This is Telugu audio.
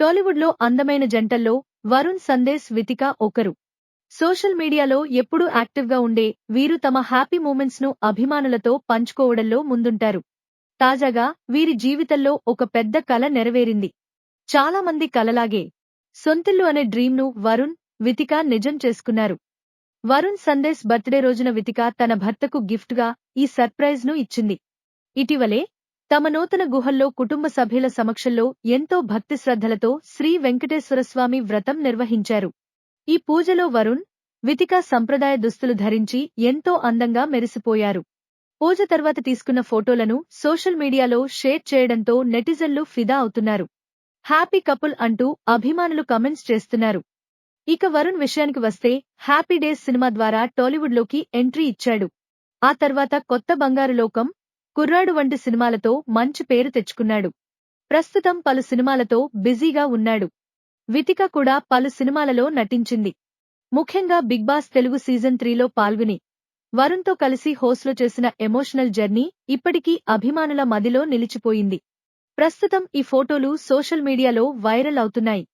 టాలీవుడ్లో అందమైన జంటల్లో వరుణ్ సందేశ్ వితిక ఒకరు. సోషల్ మీడియాలో ఎప్పుడూ యాక్టివ్గా ఉండే వీరు తమ హ్యాపీ మూమెంట్స్ను అభిమానులతో పంచుకోవడంలో ముందుంటారు. తాజాగా వీరి జీవితంలో ఒక పెద్ద కల నెరవేరింది. చాలా మంది కలలాగే సొంతిల్లు అనే డ్రీమ్ను వరుణ్ వితిక నిజం చేసుకున్నారు. వరుణ్ సందేశ్ బర్త్డే రోజున వితిక తన భర్తకు గిఫ్ట్గా ఈ సర్ప్రైజ్ను ఇచ్చింది. ఇటీవలే తమ నూతన గుహల్లో కుటుంబ సభ్యుల సమక్షంలో ఎంతో భక్తి శ్రద్ధలతో శ్రీ వెంకటేశ్వరస్వామి వ్రతం నిర్వహించారు. ఈ పూజలో వరుణ్ వితికా సంప్రదాయ దుస్తులు ధరించి ఎంతో అందంగా మెరిసిపోయారు. పూజ తర్వాత తీసుకున్న ఫోటోలను సోషల్ మీడియాలో షేర్ చేయడంతో నెటిజన్లు ఫిదా అవుతున్నారు. హ్యాపీ కపుల్ అంటూ అభిమానులు కమెంట్స్ చేస్తున్నారు. ఇక వరుణ్ విషయానికి వస్తే హ్యాపీ డేస్ సినిమా ద్వారా టాలీవుడ్లోకి ఎంట్రీ ఇచ్చాడు. ఆ తర్వాత కొత్త బంగారు లోకం కుర్రాడు వంటి సినిమాలతో మంచి పేరు తెచ్చుకున్నాడు. ప్రస్తుతం పలు సినిమాలతో బిజీగా ఉన్నాడు. వితిక కూడా పలు సినిమాలలో నటించింది. ముఖ్యంగా బిగ్ బాస్ తెలుగు సీజన్ త్రీలో పాల్గొని వరుణ్తో కలిసి హోస్ట్లో చేసిన ఎమోషనల్ జర్నీ ఇప్పటికీ అభిమానుల మదిలో నిలిచిపోయింది. ప్రస్తుతం ఈ ఫోటోలు సోషల్ మీడియాలో వైరల్ అవుతున్నాయి.